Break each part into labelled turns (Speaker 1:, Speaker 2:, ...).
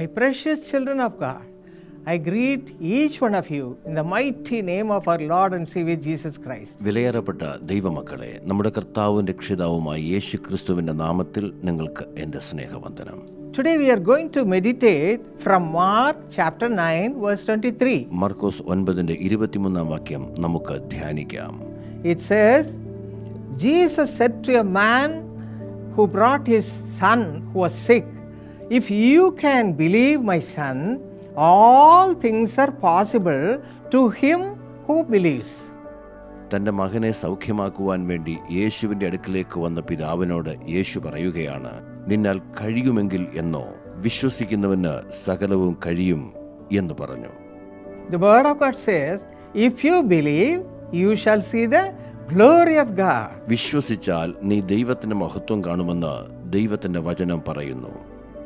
Speaker 1: My precious children of God, I greet each one of you in the mighty name of our Lord and Savior Jesus Christ.
Speaker 2: വിലയേറപ്പെട്ട ദൈവമക്കളെ നമ്മുടെ കർത്താവും രക്ഷിതാവുമായ യേശു ക്രിസ്തുവിൻ്റെ നാമത്തിൽ നിങ്ങൾക്ക് എൻ്റെ സ്നേഹവന്ദനം
Speaker 1: Today we are going to meditate from Mark chapter 9, verse 23.
Speaker 2: മർക്കോസ് ഒൻപതിൻ്റെ ഇരുപത്തിമൂന്നാം വാക്യം നമുക്ക് ധ്യാനിക്കാം
Speaker 1: It says, Jesus said to a man who brought his son who was sick, If you can believe my son all things are possible to him who believes
Speaker 2: തന്റെ മകനെ സൗഖ്യമാക്കുവാൻ വേണ്ടി യേശുവിന്റെ അടുക്കിലേക്ക് വന്ന പിതാവിനോട് യേശു പറയുകയാണ് നിന്നാൽ കഴിയുമെങ്കിൽ എന്നോ വിശ്വസിക്കുന്നവന് സകലവും കഴിയും എന്ന് പറഞ്ഞു.
Speaker 1: The word of God says, If you believe, you shall see the glory of God.
Speaker 2: വിശ്വസിച്ചാൽ നീ ദൈവത്തിന്റെ മഹത്വം കാണുമെന്ന് ദൈവത്തിന്റെ വചനം പറയുന്നു.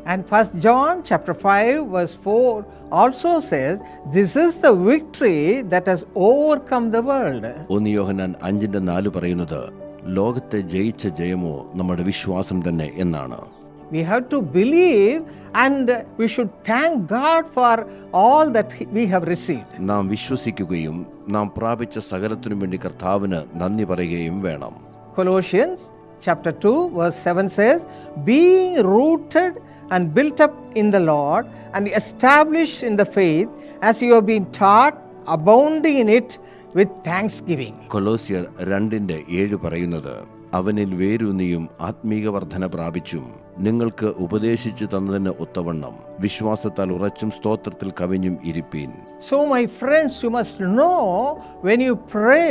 Speaker 1: And First John chapter 5 verse 4 also says, This is the victory that has overcome the world.
Speaker 2: ഒന്ന് യോഹന്നാൻ അഞ്ചിൻ്റെ നാല് പറയുന്നത് ലോകത്തെ ജയിച്ച ജയമോ നമ്മുടെ വിശ്വാസം തന്നെ എന്നാണ്
Speaker 1: We have to believe and we should thank God for all that we have received.
Speaker 2: നാം വിശ്വസിക്കുകയും നാം പ്രാപിച്ച സകലത്തിനും വേണ്ടി കർത്താവിന് നന്ദി പറയുകയും വേണം
Speaker 1: Colossians chapter 2 verse 7 says, Being rooted and built up in the Lord and established in the faith as you have been taught, abounding in it with thanksgiving.
Speaker 2: കൊലോസിയർ രണ്ടിന്റെ ഏഴ് പറയുന്നത് അവനിൽ വേരൂന്നിയും ആത്മീക വർധന പ്രാപിച്ചും നിങ്ങൾക്ക് ഉപദേശിച്ചു തന്നതിന് ഒത്തവണ്ണം വിശ്വാസത്താൽ ഉറച്ചും സ്തോത്രത്തിൽ കവിഞ്ഞും ഇരിപ്പീൻ
Speaker 1: So, my friends, you must know when you pray,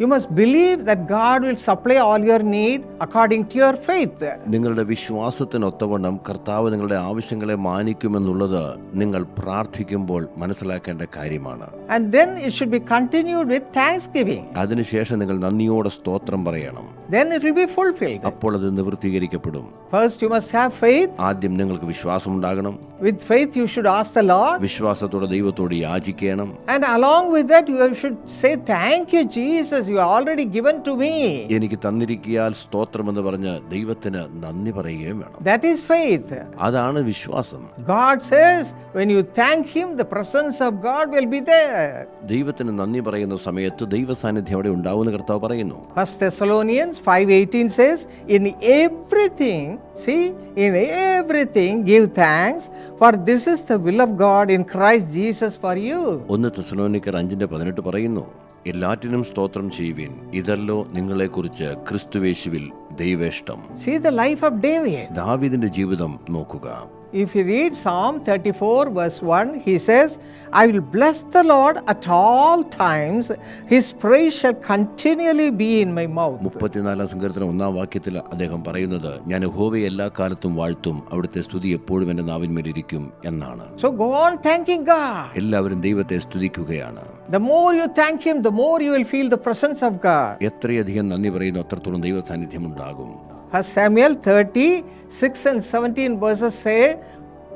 Speaker 1: you must believe that God will supply all your need according to your faith.
Speaker 2: നിങ്ങളുടെ വിശ്വാസത്തിനൊത്തവണ്ണം കർത്താവ് നിങ്ങളുടെ ആവശ്യങ്ങളെ മാനിക്കുമെന്നുള്ളത് നിങ്ങൾ പ്രാർത്ഥിക്കുമ്പോൾ മനസ്സിലാക്കേണ്ട കാര്യമാണ്
Speaker 1: And then it should be continued with thanksgiving.
Speaker 2: അതിനുശേഷം നിങ്ങൾ നന്ദിയോടെ സ്തോത്രം പറയണം
Speaker 1: Then it will be fulfilled.
Speaker 2: അപ്പോൾ അത് നിവൃത്തീകരിക്കപ്പെടും
Speaker 1: First, you must have faith.
Speaker 2: ആദ്യം നിങ്ങൾക്ക് വിശ്വാസമുണ്ടാകണം
Speaker 1: With faith, you should ask the Lord.
Speaker 2: വിശ്വാസത്തോടെ ദൈവത്തോട് യാചിക്കണം
Speaker 1: And along with that, you should say, Thank you, Jesus, you are already given to me.
Speaker 2: എനിക്ക് തന്നിരിക്കിയാൽ സ്തോത്രമെന്ന് പറഞ്ഞ് ദൈവത്തിന് നന്ദി പറയുകയും വേണം
Speaker 1: That is faith.
Speaker 2: അതാണ് വിശ്വാസം
Speaker 1: God says, when you thank Him, the presence of God will be there.
Speaker 2: ദൈവത്തിന് നന്ദി പറയുന്ന സമയത്ത് ദൈവ സാന്നിധ്യം അവിടെ ഉണ്ടാവുമെന്ന് കർത്താവ് പറയുന്നു
Speaker 1: First Thessalonians 5:18 says, In everything, see, in everything give thanks, for this is the will of God in Christ Jesus for you.
Speaker 2: ഒന്ന് തെസലോനിക്കർ അഞ്ചിന്റെ പതിനെട്ട് പറയുന്നു എല്ലാറ്റിനും സ്തോത്രം ചെയ്യുവിൻ. ഇതല്ലോ നിങ്ങളെക്കുറിച്ച് ക്രിസ്തുവേശുവിൽ ദൈവേഷ്ടം
Speaker 1: See the life of David.
Speaker 2: ദാവീദിന്റെ ജീവിതം നോക്കുക
Speaker 1: If you read Psalm 34, verse 1, he says, I will bless the Lord at all times, his praise shall continually be in my mouth.
Speaker 2: മുപ്പത്തിനാലാം സങ്കീർത്തനം ഒന്നാം വാക്യത്തിൽ അദ്ദേഹം പറയുന്നത് ഞാൻ ഹോവയെ എല്ലാ കാലത്തും വാഴ്ത്തും അവിടുത്തെ സ്തുതി എപ്പോഴും എന്റെ നാവിന്മേലിരിക്കും എന്നാണ്
Speaker 1: So go on thanking God.
Speaker 2: എല്ലാവരും ദൈവത്തെ സ്തുതിക്കുകയാണ്
Speaker 1: The more you thank him, the more you will feel the presence of God.
Speaker 2: എത്രയധികം നന്ദി പറയുന്നു അത്രത്തോളം ദൈവ സാന്നിധ്യം ഉണ്ടാകും
Speaker 1: 30, 6 and 17 verses say,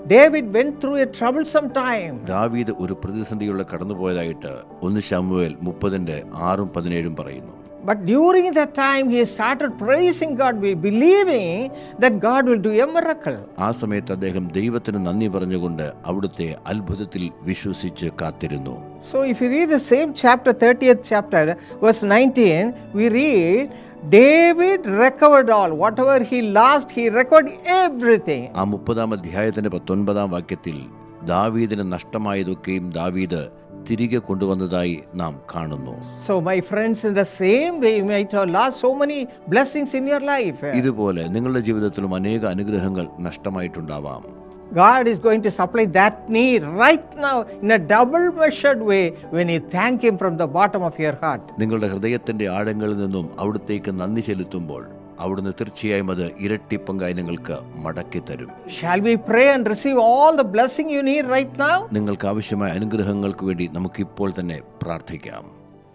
Speaker 1: David went through a troublesome time.
Speaker 2: ദാവീദ് ഒരു പ്രതിസന്ധിയുള്ള കടന്നുപോയതായിട്ട് ഒന്ന് ശമുവേൽ മുപ്പതിന്റെ ആറും പതിനേഴും പറയുന്നു
Speaker 1: But during that time, he started praising God, believing that God will do a miracle.
Speaker 2: ആ സമയത്ത് അദ്ദേഹം ദൈവത്തിന് നന്ദി പറഞ്ഞുകൊണ്ട് അവിടുത്തെ അത്ഭുതത്തിൽ വിശ്വസിച്ച് കാത്തിരുന്നു
Speaker 1: So, if you read the same chapter, 30th chapter, verse 19, we read, David recovered all. Whatever he lost, he recovered everything.
Speaker 2: ആ മുപ്പതാം അധ്യായത്തിന്റെ പത്തൊൻപതാം വാക്യത്തിൽ ദാവീദിന് നഷ്ടമായതൊക്കെയും ദാവീദ് തിരികെ കൊണ്ടുവന്നതായി നാം കാണുന്നു
Speaker 1: So, my friends, in the same way, you might have lost so many blessings in your life.
Speaker 2: ഇതുപോലെ നിങ്ങളുടെ ജീവിതത്തിലും അനേക അനുഗ്രഹങ്ങൾ നഷ്ടമായിട്ടുണ്ടാവാം
Speaker 1: God is going to supply that need right now in a double measured way when you thank Him from the bottom of your heart.
Speaker 2: നിങ്ങളുടെ ഹൃദയത്തിന്റെ ആഴങ്ങളിൽ നിന്നും അവിടത്തേക്ക് നന്ദി ചെലുത്തുമ്പോൾ അവിടുന്ന് തീർച്ചയായും അത് ഇരട്ടി പങ്കായി നിങ്ങൾക്ക് മടക്കി തരും
Speaker 1: Shall we pray and receive all the blessing you need right now?
Speaker 2: നിങ്ങൾക്ക് ആവശ്യമായ അനുഗ്രഹങ്ങൾക്ക് വേണ്ടി നമുക്കിപ്പോൾ തന്നെ പ്രാർത്ഥിക്കാം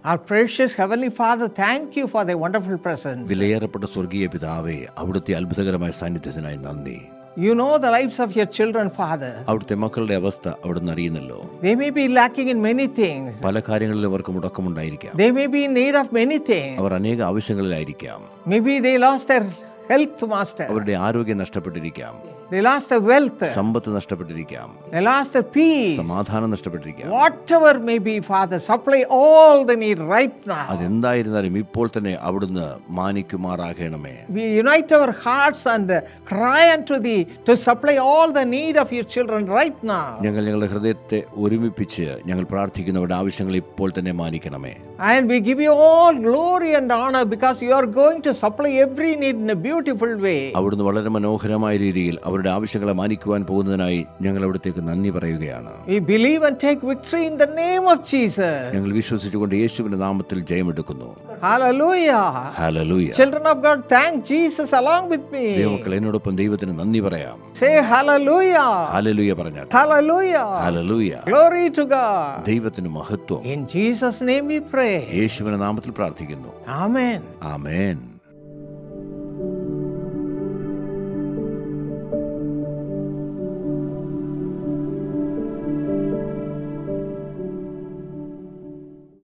Speaker 1: Our precious Heavenly Father, thank you for the wonderful presence.
Speaker 2: വിലയേറപ്പെട്ട സ്വർഗീയ പിതാവേ അവിടുത്തെ അത്ഭുതകരമായ സാന്നിധ്യത്തിനായി നന്ദി
Speaker 1: You know the lives of your children, Father.
Speaker 2: അവിടുത്തെ മക്കളുടെ അവസ്ഥ അവിടുന്ന് അറിയുന്നല്ലോ
Speaker 1: They may be lacking in many things.
Speaker 2: പല കാര്യങ്ങളിലും അവർക്ക് മുടക്കമുണ്ടായിരിക്കാം
Speaker 1: They may be in need of many things.
Speaker 2: അവർ അനേക ആവശ്യങ്ങളിലായിരിക്കാം
Speaker 1: Maybe they lost their health, master
Speaker 2: അവരുടെ ആരോഗ്യം നഷ്ടപ്പെട്ടിരിക്കാം
Speaker 1: they lost their wealth,
Speaker 2: Sampath നഷ്ടപ്പെട്ടിരിക്കാം
Speaker 1: they lost their peace.
Speaker 2: സമാധാനം നഷ്ടപ്പെട്ടിരിക്കാം
Speaker 1: Whatever may be, Father, supply all the need right now.
Speaker 2: അതെന്തായിരുന്നാലും ഇപ്പോൾ തന്നെ അവിടുന്ന് മാനിക്കുമാറാകണമേ
Speaker 1: We unite our hearts and uh, cry unto Thee to supply all the need of your children right now.
Speaker 2: ഞങ്ങൾ ഞങ്ങളുടെ ഹൃദയത്തെ ഒരുമിപ്പിച്ച് ഞങ്ങൾ പ്രാർത്ഥിക്കുന്നവരുടെ ആവശ്യങ്ങൾ ഇപ്പോൾ തന്നെ മാനിക്കണമേ
Speaker 1: And we give you all glory and honor because you are going to supply every need in a beautiful way.
Speaker 2: അവിടുന്ന് വളരെ മനോഹരമായ രീതിയിൽ അവരുടെ ആവശ്യങ്ങളെ മാനിക്കുവാൻ പോകുന്നതിനായി ഞങ്ങൾ അവിടത്തേക്ക് നന്ദി പറയുകയാണ്
Speaker 1: We believe and take victory in the name of Jesus.
Speaker 2: ഞങ്ങൾ വിശ്വസിച്ചുകൊണ്ട് യേശുവിന്റെ നാമത്തിൽ ജയമെടുക്കുന്നു
Speaker 1: Hallelujah.
Speaker 2: Hallelujah
Speaker 1: Children of God, thank Jesus along with me.
Speaker 2: ദൈവമക്കൾ എന്നോടൊപ്പം ദൈവത്തിന് നന്ദി പറയാം
Speaker 1: Say hallelujah.
Speaker 2: ഹല്ലേലൂയ പറഞ്ഞാട്ടെ
Speaker 1: Hallelujah.
Speaker 2: Hallelujah
Speaker 1: Glory to God.
Speaker 2: ദൈവത്തിന് മഹത്വം
Speaker 1: In Jesus' name we pray.
Speaker 2: യേശുവിന്റെ നാമത്തിൽ പ്രാർത്ഥിക്കുന്നു
Speaker 1: ആമേൻ
Speaker 2: ആമേൻ